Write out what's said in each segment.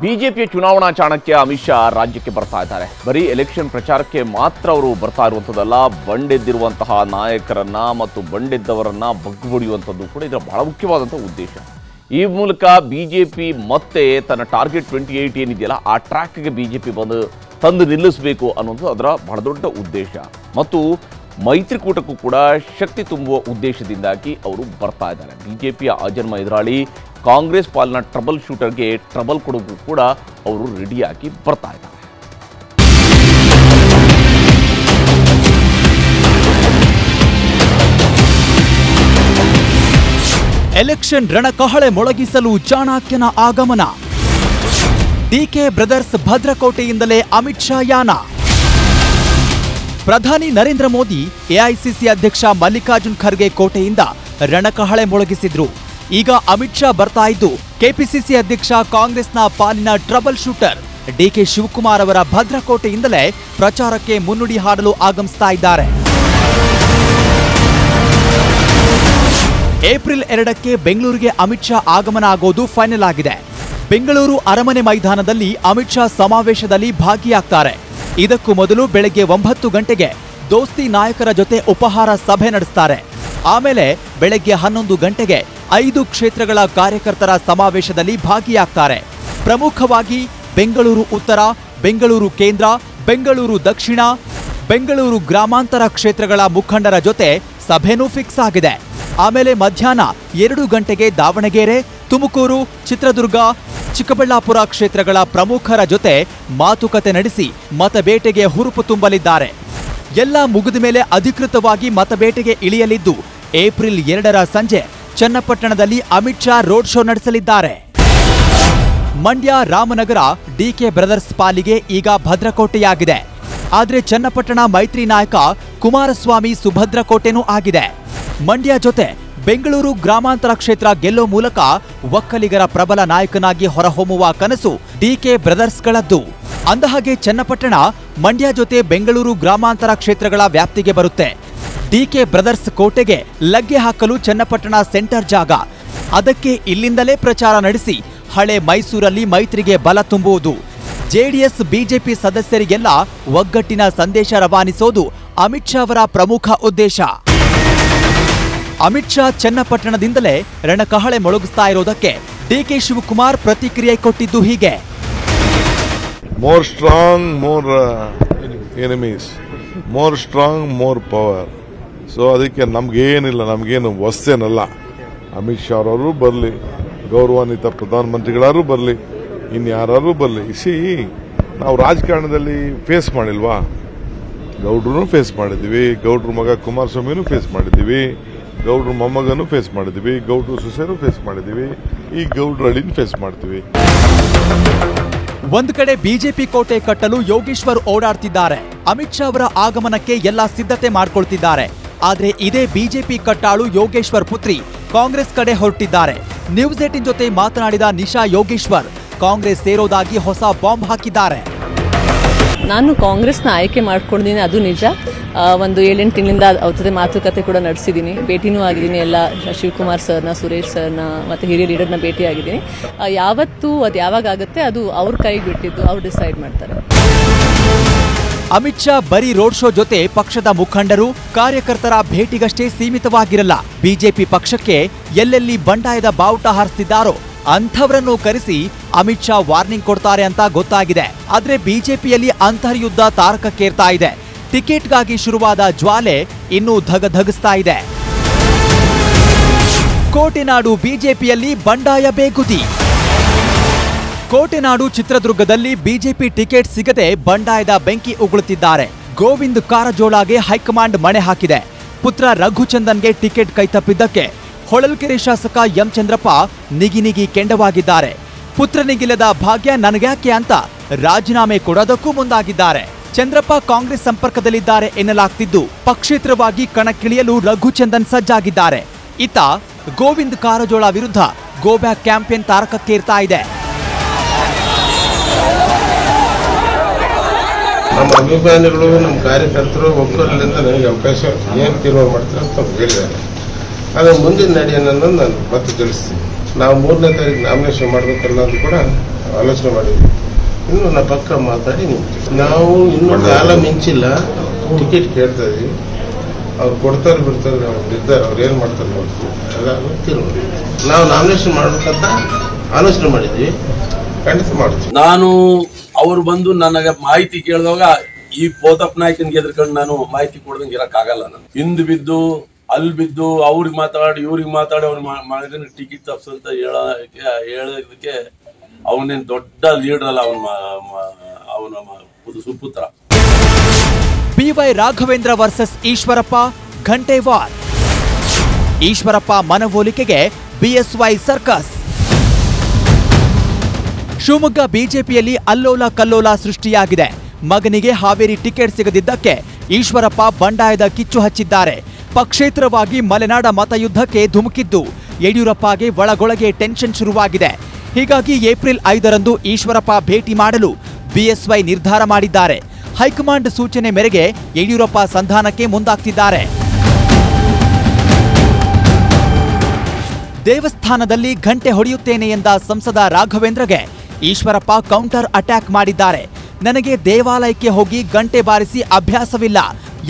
ಬಿಜೆಪಿಯ ಚುನಾವಣಾ ಚಾಣಕ್ಯ ಅಮಿತ್ ಶಾ ರಾಜ್ಯಕ್ಕೆ ಬರ್ತಾ ಇದ್ದಾರೆ. ಬರೀ ಎಲೆಕ್ಷನ್ ಪ್ರಚಾರಕ್ಕೆ ಮಾತ್ರ ಅವರು ಬರ್ತಾ ಇರುವಂಥದ್ದಲ್ಲ, ಬಂಡೆದ್ದಿರುವಂತಹ ನಾಯಕರನ್ನ ಮತ್ತು ಬಂಡೆದ್ದವರನ್ನ ಬಗ್ಗುಬಡಿಯುವಂಥದ್ದು ಕೂಡ ಇದರ ಬಹಳ ಮುಖ್ಯವಾದಂಥ ಉದ್ದೇಶ. ಈ ಮೂಲಕ ಬಿಜೆಪಿ ಮತ್ತೆ ತನ್ನ ಟಾರ್ಗೆಟ್ ಟ್ವೆಂಟಿ ಏಯ್ಟ್ ಏನಿದೆಯಲ್ಲ, ಆ ಟ್ರ್ಯಾಕ್ಗೆ ಬಿ ಜೆ ಪಿ ಬಂದು ತಂದು ನಿಲ್ಲಿಸಬೇಕು ಅನ್ನೋದು ಅದರ ಬಹಳ ದೊಡ್ಡ ಉದ್ದೇಶ. ಮತ್ತು ಮೈತ್ರಿಕೂಟಕ್ಕೂ ಕೂಡ ಶಕ್ತಿ ತುಂಬುವ ಉದ್ದೇಶದಿಂದಾಗಿ ಅವರು ಬರ್ತಾ ಇದ್ದಾರೆ. ಬಿಜೆಪಿಯ ಅಜನ್ಮ ಎದುರಾಳಿ ಕಾಂಗ್ರೆಸ್ ಪಾಲಿನ ಟ್ರಬಲ್ ಶೂಟರ್ಗೆ ಟ್ರಬಲ್ ಕೊಡೋಕ್ಕೂ ಕೂಡ ಅವರು ರೆಡಿಯಾಗಿ ಬರ್ತಾ ಇದ್ದಾರೆ. ಎಲೆಕ್ಷನ್ ರಣಕಹಳೆ ಮೊಳಗಿಸಲು ಚಾಣಾಕ್ಯನ ಆಗಮನ. ಡಿಕೆ ಬ್ರದರ್ಸ್ ಭದ್ರಕೋಟೆಯಿಂದಲೇ ಅಮಿತ್ ಶಾ ಯಾನ. ಪ್ರಧಾನಿ ನರೇಂದ್ರ ಮೋದಿ ಎಐಸಿಸಿ ಅಧ್ಯಕ್ಷ ಮಲ್ಲಿಕಾರ್ಜುನ್ ಖರ್ಗೆ ಕೋಟೆಯಿಂದ ರಣಕಹಳೆ ಮೊಳಗಿಸಿದ್ರು. ಈಗ ಅಮಿತ್ ಶಾ ಬರ್ತಾ ಇದ್ದು, ಕೆಪಿಸಿಸಿ ಅಧ್ಯಕ್ಷ ಕಾಂಗ್ರೆಸ್ನ ಪಾಲಿನ ಟ್ರಬಲ್ ಶೂಟರ್ ಡಿಕೆ ಶಿವಕುಮಾರ್ ಅವರ ಭದ್ರಕೋಟೆಯಿಂದಲೇ ಪ್ರಚಾರಕ್ಕೆ ಮುನ್ನುಡಿ ಹಾಡಲು ಆಗಮಿಸ್ತಾ ಇದ್ದಾರೆ. ಏಪ್ರಿಲ್ ಎರಡಕ್ಕೆ ಬೆಂಗಳೂರಿಗೆ ಅಮಿತ್ ಶಾ ಆಗಮನ ಆಗೋದು ಫೈನಲ್ ಆಗಿದೆ. ಬೆಂಗಳೂರು ಅರಮನೆ ಮೈದಾನದಲ್ಲಿ ಅಮಿತ್ ಶಾ ಸಮಾವೇಶದಲ್ಲಿ ಭಾಗಿಯಾಗ್ತಾರೆ. ಇದಕ್ಕೂ ಮೊದಲು ಬೆಳಗ್ಗೆ ಒಂಬತ್ತು ಗಂಟೆಗೆ ದೋಸ್ತಿ ನಾಯಕರ ಜೊತೆ ಉಪಹಾರ ಸಭೆ ನಡೆಸ್ತಾರೆ. ಆಮೇಲೆ ಬೆಳಗ್ಗೆ ಹನ್ನೊಂದು ಗಂಟೆಗೆ ಐದು ಕ್ಷೇತ್ರಗಳ ಕಾರ್ಯಕರ್ತರ ಸಮಾವೇಶದಲ್ಲಿ ಭಾಗಿಯಾಗ್ತಾರೆ. ಪ್ರಮುಖವಾಗಿ ಬೆಂಗಳೂರು ಉತ್ತರ, ಬೆಂಗಳೂರು ಕೇಂದ್ರ, ಬೆಂಗಳೂರು ದಕ್ಷಿಣ, ಬೆಂಗಳೂರು ಗ್ರಾಮಾಂತರ ಕ್ಷೇತ್ರಗಳ ಮುಖಂಡರ ಜೊತೆ ಸಭೆನೂ ಫಿಕ್ಸ್ ಆಗಿದೆ. ಆಮೇಲೆ ಮಧ್ಯಾಹ್ನ ಎರಡು ಗಂಟೆಗೆ ದಾವಣಗೆರೆ, ತುಮಕೂರು, ಚಿತ್ರದುರ್ಗ, ಚಿಕ್ಕಬಳ್ಳಾಪುರ ಕ್ಷೇತ್ರಗಳ ಪ್ರಮುಖರ ಜೊತೆ ಮಾತುಕತೆ ನಡೆಸಿ ಮತಬೇಟೆಗೆ ಹುರುಪು ತುಂಬಲಿದ್ದಾರೆ. ಎಲ್ಲ ಮುಗಿದ ಮೇಲೆ ಅಧಿಕೃತವಾಗಿ ಮತಬೇಟೆಗೆ ಇಳಿಯಲಿದ್ದು ಏಪ್ರಿಲ್ ಎರಡರ ಸಂಜೆ ಚನ್ನಪಟ್ಟಣದಲ್ಲಿ ಅಮಿತ್ ಶಾ ರೋಡ್ ಶೋ ನಡೆಸಲಿದ್ದಾರೆ. ಮಂಡ್ಯ ರಾಮನಗರ ಡಿಕೆ ಬ್ರದರ್ಸ್ ಪಾಲಿಗೆ ಈಗ ಭದ್ರಕೋಟೆಯಾಗಿದೆ. ಆದರೆ ಚನ್ನಪಟ್ಟಣ ಮೈತ್ರಿ ನಾಯಕ ಕುಮಾರಸ್ವಾಮಿ ಸುಭದ್ರಕೋಟೆನೂ ಆಗಿದೆ. ಮಂಡ್ಯ ಜೊತೆ ಬೆಂಗಳೂರು ಗ್ರಾಮಾಂತರ ಕ್ಷೇತ್ರ ಗೆಲ್ಲೋ ಮೂಲಕ ಒಕ್ಕಲಿಗರ ಪ್ರಬಲ ನಾಯಕನಾಗಿ ಹೊರಹೊಮ್ಮುವ ಕನಸು ಡಿಕೆ ಬ್ರದರ್ಸ್ಗಳದ್ದು. ಅಂದಹಾಗೆ ಚನ್ನಪಟ್ಟಣ ಮಂಡ್ಯ ಜೊತೆ ಬೆಂಗಳೂರು ಗ್ರಾಮಾಂತರ ಕ್ಷೇತ್ರಗಳ ವ್ಯಾಪ್ತಿಗೆ ಬರುತ್ತೆ. ಡಿಕೆ ಬ್ರದರ್ಸ್ ಕೋಟೆಗೆ ಲಗ್ಗೆ ಹಾಕಲು ಚನ್ನಪಟ್ಟಣ ಸೆಂಟರ್ ಜಾಗ. ಅದಕ್ಕೆ ಇಲ್ಲಿಂದಲೇ ಪ್ರಚಾರ ನಡೆಸಿ ಹಳೆ ಮೈಸೂರಲ್ಲಿ ಮೈತ್ರಿಗೆ ಬಲ ತುಂಬುವುದು. ಜೆಡಿಎಸ್, ಬಿಜೆಪಿ ಸದಸ್ಯರಿಗೆಲ್ಲ ಒಗ್ಗಟ್ಟಿನ ಸಂದೇಶ ರವಾನಿಸೋದು ಅಮಿತ್ ಶಾ ಅವರ ಪ್ರಮುಖ ಉದ್ದೇಶ. ಅಮಿತ್ ಶಾ ಚನ್ನಪಟ್ಟಣದಿಂದಲೇ ರಣಕಹಳೆ ಮೊಳಗಿಸ್ತಾ ಇರೋದಕ್ಕೆ ಡಿಕೆ ಶಿವಕುಮಾರ್ ಪ್ರತಿಕ್ರಿಯೆ ಕೊಟ್ಟಿದ್ದು ಹೀಗೆ. More strong more enemies more strong more power. So ಅದಕ್ಕೆ ನಮ್ಗೇನಿಲ್ಲ, ನಮಗೇನು ವಸ್ತೇನಲ್ಲ ಅಮಿತ್ ಶಾ ಅವರು ಬರಲಿ, ಗೌರವಾನ್ವಿತ ಪ್ರಧಾನಮಂತ್ರಿಗಳಾರು ಬರಲಿ ಇನ್ಯಾರು ಬರಲಿ. ಸಿ, ನಾವು ರಾಜಕಾರಣದಲ್ಲಿ ಫೇಸ್ ಮಾಡಿಲ್ವಾ? ಗೌಡ್ರು ಫೇಸ್ ಮಾಡಿದ್ದೀವಿ, ಗೌಡ್ರ ಮಗ ಕುಮಾರಸ್ವಾಮಿನೂ ಫೇಸ್ ಮಾಡಿದ್ದೀವಿ, ಗೌಡ್ರ ಮೊಮ್ಮಗನು ಫೇಸ್ ಮಾಡಿದ್ದೀವಿ, ಗೌಡ್ರ ಸೊಸೆನೂ ಫೇಸ್ ಮಾಡಿದ್ದೀವಿ, ಈ ಗೌಡ್ರ ಹಳ್ಳಿನ ಫೇಸ್ ಮಾಡ್ತೀವಿ. ಒಂದು ಕಡೆ ಬಿಜೆಪಿ ಕೋಟೆ ಕಟ್ಟಲು ಯೋಗೇಶ್ವರ್ ಓಡಾಡ್ತಿದ್ದಾರೆ. ಅಮಿತ್ ಶಾ ಅವರ ಆಗಮನಕ್ಕೆ ಎಲ್ಲ ಸಿದ್ಧತೆ ಮಾಡ್ಕೊಳ್ತಿದ್ದಾರೆ. ಆದ್ರೆ ಇದೇ ಬಿಜೆಪಿ ಕಟ್ಟಾಳು ಯೋಗೇಶ್ವರ್ ಪುತ್ರಿ. ಕಾಂಗ್ರೆಸ್ ಕಡೆ ಹೊರಟಿದ್ದಾರೆ. ನ್ಯೂಸ್ ಏಟಿನ್ ಜೊತೆ ಮಾತನಾಡಿದ ನಿಶಾ ಯೋಗೇಶ್ವರ್, ಕಾಂಗ್ರೆಸ್ ಸೇರೋದಾಗಿ ಹೊಸ ಬಾಂಬ್ ಹಾಕಿದ್ದಾರೆ. ನಾನು ಕಾಂಗ್ರೆಸ್ನ ಆಯ್ಕೆ ಮಾಡ್ಕೊಂಡಿದ್ದೀನಿ, ಅದು ನಿಜ. ಒಂದು ಏಳೆಂಟು ತಿಂಗಳಿಂದ ಅವ್ರ ಜೊತೆ ಮಾತುಕತೆ ಕೂಡ ನಡೆಸಿದ್ದೀನಿ. ಭೇಟಿನೂ ಆಗಿದ್ದೀನಿ, ಎಲ್ಲ ಶಿವಕುಮಾರ್ ಸರ್ನ, ಸುರೇಶ್ ಸರ್ನ, ಮತ್ತು ಹಿರಿಯ ಲೀಡರ್ನ ಭೇಟಿ ಆಗಿದ್ದೀನಿ ಯಾವತ್ತು ಅದು ಯಾವಾಗ ಆಗುತ್ತೆ, ಅದು ಅವ್ರ ಕೈಗೆ ಬಿಟ್ಟಿದ್ದು, ಅವ್ರು ಡಿಸೈಡ್ ಮಾಡ್ತಾರೆ. ಅಮಿತ್ ಶಾ ಬರೀ ರೋಡ್ ಶೋ ಜೊತೆ ಪಕ್ಷದ ಮುಖಂಡರು, ಕಾರ್ಯಕರ್ತರ ಭೇಟಿಗಷ್ಟೇ ಸೀಮಿತವಾಗಿರಲ್ಲ. ಬಿಜೆಪಿ ಪಕ್ಷಕ್ಕೆ ಎಲ್ಲೆಲ್ಲಿ ಬಂಡಾಯದ ಬಾವುಟ ಹಾರಿಸ್ತಿದ್ದಾರೋ ಅಂಥವರನ್ನು ಕರೆಸಿ ಅಮಿತ್ ಶಾ ವಾರ್ನಿಂಗ್ ಕೊಡ್ತಾರೆ ಅಂತ ಗೊತ್ತಾಗಿದೆ. ಆದ್ರೆ ಬಿಜೆಪಿಯಲ್ಲಿ ಅಂತರ್ಯುದ್ಧ ತಾರಕಕ್ಕೇರ್ತಾ ಇದೆ. ಟಿಕೆಟ್ಗಾಗಿ ಶುರುವಾದ ಜ್ವಾಲೆ ಇನ್ನೂ ಧಗಧಗಿಸ್ತಾ ಇದೆ. ಕೋಟೆನಾಡು ಬಿಜೆಪಿಯಲ್ಲಿ ಬಂಡಾಯ ಬೇಗುದಿ. ಕೋಟೆನಾಡು ಚಿತ್ರದುರ್ಗದಲ್ಲಿ ಬಿಜೆಪಿ ಟಿಕೆಟ್ ಸಿಗದೆ ಬಂಡಾಯದ ಬೆಂಕಿ ಉಗುಳುತ್ತಿದ್ದಾರೆ. ಗೋವಿಂದ್ ಕಾರಜೋಳಗೆ ಹೈಕಮಾಂಡ್ ಮಣೆ ಹಾಕಿದೆ. ಪುತ್ರ ರಘುಚಂದನ್ಗೆ ಟಿಕೆಟ್ ಕೈತಪ್ಪಿದ್ದಕ್ಕೆ ಹೊಳಲ್ಕೆರೆ ಶಾಸಕ ಎಂ ಚಂದ್ರಪ್ಪ ನಿಗಿನಿಗಿ ನಿಗಿ ಕೆಂಡವಾಗಿದ್ದಾರೆ. ಪುತ್ರನಿಗಿಲ್ಲದ ಭಾಗ್ಯ ನನಗ್ಯಾಕೆ ಅಂತ ರಾಜೀನಾಮೆ ಕೊಡೋದಕ್ಕೂ ಮುಂದಾಗಿದ್ದಾರೆ. ಚಂದ್ರಪ್ಪ ಕಾಂಗ್ರೆಸ್ ಸಂಪರ್ಕದಲ್ಲಿದ್ದಾರೆ ಎನ್ನಲಾಗ್ತಿದ್ದು, ಪಕ್ಷೇತರವಾಗಿ ಕಣಕ್ಕಿಳಿಯಲು ರಘುಚಂದನ್ ಸಜ್ಜಾಗಿದ್ದಾರೆ. ಇತ್ತ ಗೋವಿಂದ್ ಕಾರಜೋಳ ವಿರುದ್ಧ ಗೋಬ್ಯಾಕ್ ಕ್ಯಾಂಪೇನ್ ತಾರಕಕ್ಕೇರ್ತಾ ಇದೆ. ನಮ್ಮ ಅಭಿಮಾನಿಗಳು, ನಮ್ಮ ಕಾರ್ಯಕರ್ತರು, ಒಬ್ಬರಲ್ಲಿಂದ ನನಗೆ ಅವಕಾಶ ಏನು ತೀರ್ಮಾನ ಮಾಡ್ತಾರೆ ಅಂತ ಹೇಳಿದ್ದಾರೆ. ಆದರೆ ಮುಂದಿನ ನಡೆಯನ್ನು ನಾನು ಮತ್ತೆ ತಿಳಿಸ್ತೀನಿ. ನಾವು ಮೂರನೇ ತಾರೀಕು ನಾಮಿನೇಷನ್ ಮಾಡಬೇಕಲ್ಲ ಅಂತ ಕೂಡ ಆಲೋಚನೆ ಮಾಡಿದ್ವಿ ಇನ್ನು ನಾ ಪಕ್ಕ ಮಾತಾಡಿ ನಿಂತು ನಾವು ಇನ್ನೂ ಕಾಲ ಮಿಂಚಿಲ್ಲ. ಟಿಕೆಟ್ ಕೇಳ್ತಾ ಇದ್ವಿ ಅವ್ರು ಕೊಡ್ತಾರೆ, ಬಿಡ್ತಾರೆ, ಅವ್ರು ಇದ್ದಾರೆ ಅವ್ರು ಏನು ಮಾಡ್ತಾರೆ ನೋಡ್ತೀವಿ. ಎಲ್ಲ ತೀರ್ಮಾನ ನಾವು ನಾಮಿನೇಷನ್ ಮಾಡ್ಬೇಕಂತ ಆಲೋಚನೆ ಮಾಡಿದ್ವಿ ಖಂಡಿತ ಮಾಡ್ತೀವಿ. ನಾನು ಅವ್ರು ಬಂದು ನನಗೆ ಮಾಹಿತಿ ಕೇಳಿದಾಗ ಈ ಪೋತಪ್ಪ ನಾಯ್ಕನ್ಗೆ ಎದ್ರಕೊಂಡು ನಾನು ಮಾಹಿತಿ ಕೊಡ್ದಂಗೆ ಇರಕ್ಕಾಗಲ್ಲ ನಾನು ಹಿಂದ್ ಬಿದ್ದು ಅಲ್ಲಿ ಬಿದ್ದು, ಅವ್ರಿಗೆ ಮಾತಾಡಿ, ಇವ್ರಿಗೆ ಮಾತಾಡಿ ಅವ್ರ ಮಗನಿಗೆ ಟಿಕೆಟ್ ತಪ್ಸಂತ ಅಂತ ಹೇಳಕ್ಕೆ ಹೇಳೋದಕ್ಕೆ ಅವನೇನ್ ದೊಡ್ಡ ಲೀಡರ್ ಅಲ್ಲ ಅವನ ಅವನ ಸುಪುತ್ರ. ಬಿವೈ ರಾಘವೇಂದ್ರ ವರ್ಸಸ್ ಈಶ್ವರಪ್ಪ, ಘಂಟೆ ವಾರ್. ಈಶ್ವರಪ್ಪ ಮನವೊಲಿಕೆಗೆ ಬಿಎಸ್ವೈ ಸರ್ಕಸ್. ಶಿವಮೊಗ್ಗ ಬಿಜೆಪಿಯಲ್ಲಿ ಅಲ್ಲೋಲ ಕಲ್ಲೋಲ ಸೃಷ್ಟಿಯಾಗಿದೆ. ಮಗನಿಗೆ ಹಾವೇರಿ ಟಿಕೆಟ್ ಸಿಗದಿದ್ದಕ್ಕೆ ಈಶ್ವರಪ್ಪ ಬಂಡಾಯದ ಕಿಚ್ಚು ಹಚ್ಚಿದ್ದಾರೆ. ಪಕ್ಷೇತರವಾಗಿ ಮಲೆನಾಡ ಮತಯುದ್ಧಕ್ಕೆ ಧುಮುಕಿದ್ದು. ಯಡಿಯೂರಪ್ಪಗೆ ಒಳಗೊಳಗೆ ಟೆನ್ಷನ್ ಶುರುವಾಗಿದೆ. ಹೀಗಾಗಿ ಏಪ್ರಿಲ್ ಐದರಂದು ಈಶ್ವರಪ್ಪ ಭೇಟಿ ಮಾಡಲು ಬಿಎಸ್ವೈ ನಿರ್ಧಾರ ಮಾಡಿದ್ದಾರೆ. ಹೈಕಮಾಂಡ್ ಸೂಚನೆ ಮೇರೆಗೆ ಯಡಿಯೂರಪ್ಪ ಸಂಧಾನಕ್ಕೆ ಮುಂದಾಗ್ತಿದ್ದಾರೆ. ದೇವಸ್ಥಾನದಲ್ಲಿ ಘಂಟೆ ಹೊಡೆಯುತ್ತೇನೆ ಎಂದ ಸಂಸದ ರಾಘವೇಂದ್ರಗೆ ಈಶ್ವರಪ್ಪ ಕೌಂಟರ್ ಅಟ್ಯಾಕ್ ಮಾಡಿದ್ದಾರೆ. ನನಗೆ ದೇವಾಲಯಕ್ಕೆ ಹೋಗಿ ಗಂಟೆ ಬಾರಿಸಿ ಅಭ್ಯಾಸವಿಲ್ಲ.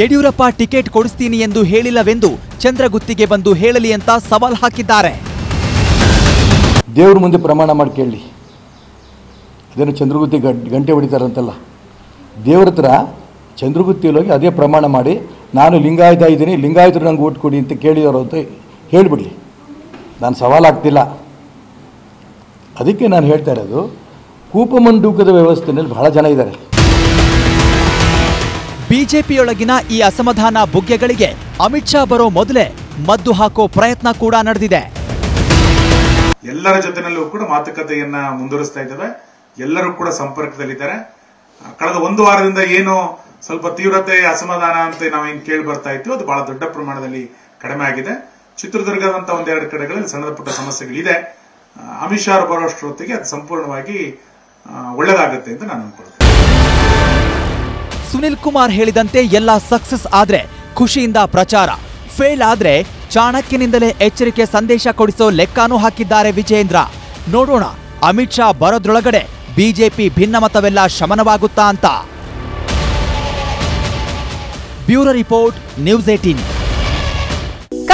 ಯಡಿಯೂರಪ್ಪ ಟಿಕೆಟ್ ಕೊಡಿಸ್ತೀನಿ ಎಂದು ಹೇಳಿಲ್ಲವೆಂದು ಚಂದ್ರಗುತ್ತಿಗೆ ಬಂದು ಹೇಳಲಿ ಅಂತ ಸವಾಲ್ ಹಾಕಿದ್ದಾರೆ. ದೇವ್ರ ಮುಂದೆ ಪ್ರಮಾಣ ಮಾಡಿ ಕೇಳಲಿ ಅದೇನು ಚಂದ್ರಗುತ್ತಿ ಗಂಟೆ ಹೊಡಿತಾರಂತಲ್ಲ. ದೇವ್ರ ಹತ್ರ ಚಂದ್ರಗುತ್ತಿಯಲ್ಲಿ ಹೋಗಿ ಅದೇ ಪ್ರಮಾಣ ಮಾಡಿ, ನಾನು ಲಿಂಗಾಯತ ಇದ್ದೀನಿ, ಲಿಂಗಾಯತರು ನಂಗೆ ಓಟ್ ಕೊಡಿ ಅಂತ ಕೇಳಿದವರು ಅಂತ ಹೇಳಿಬಿಡ್ಲಿ. ನಾನು ಸವಾಲಾಗ್ತಿಲ್ಲ ಅದಕ್ಕೆ ನಾನು ಹೇಳ್ತಾ ಇರೋದು ಕೂಪಮಂಡೂಕದ ವ್ಯವಸ್ಥೆಯಲ್ಲಿ ಬಹಳ ಜನ ಇದ್ದಾರೆ. ಬಿಜೆಪಿಯೊಳಗಿನ ಈ ಅಸಮಾಧಾನ ಬುಗ್ಗೆಗಳಿಗೆ ಅಮಿತ್ ಶಾ ಬರೋ ಮೊದಲೇ ಮದ್ದು ಹಾಕೋ ಪ್ರಯತ್ನ ಕೂಡ ನಡೆದಿದೆ. ಎಲ್ಲರ ಜೊತೆನಲ್ಲೂ ಕೂಡ ಮಾತುಕತೆಯನ್ನ ಮುಂದುವರಿಸ್ತಾ ಇದ್ದೇವೆ. ಎಲ್ಲರೂ ಕೂಡ ಸಂಪರ್ಕದಲ್ಲಿದ್ದಾರೆ. ಕಳೆದ ಒಂದು ವಾರದಿಂದ ಏನು ಸ್ವಲ್ಪ ತೀವ್ರತೆ ಅಸಮಾಧಾನ ಅಂತ ನಾವೇನು ಕೇಳಿ ಬರ್ತಾ ಇತ್ತು ಅದು ಬಹಳ ದೊಡ್ಡ ಪ್ರಮಾಣದಲ್ಲಿ ಕಡಿಮೆ ಆಗಿದೆ. ಚಿತ್ರದುರ್ಗದಂತ ಒಂದೆರಡು ಕಡೆಗಳಲ್ಲಿ ಸಣ್ಣ ಪುಟ್ಟ ಸಮಸ್ಯೆಗಳಿದೆ. ಅಮಿತ್ ಶಾ ಅವರು ಬರೋಷ್ಟೊತ್ತಿಗೆ ಅದು ಸಂಪೂರ್ಣವಾಗಿ ಒಳ್ಳೆದಾಗುತ್ತೆ ಅಂತ ನಾನು ಅನ್ಕೊಳ್ತೇನೆ. ಸುನಿಲ್ ಕುಮಾರ್ ಹೇಳಿದಂತೆ ಎಲ್ಲ ಸಕ್ಸಸ್ ಆದ್ರೆ ಖುಷಿಯಿಂದ ಪ್ರಚಾರ. ಫೇಲ್ ಆದ್ರೆ ಚಾಣಕ್ಯನಿಂದಲೇ ಎಚ್ಚರಿಕೆ ಸಂದೇಶ ಕೊಡಿಸೋ ಲೆಕ್ಕಾನೂ ಹಾಕಿದ್ದಾರೆ ವಿಜೇಂದ್ರ. ನೋಡೋಣ, ಅಮಿತ್ ಶಾ ಬರೋದ್ರೊಳಗಡೆ ಬಿಜೆಪಿ ಭಿನ್ನಮತವೆಲ್ಲ ಶಮನವಾಗುತ್ತಾ ಅಂತ. Bureau report, news eighteen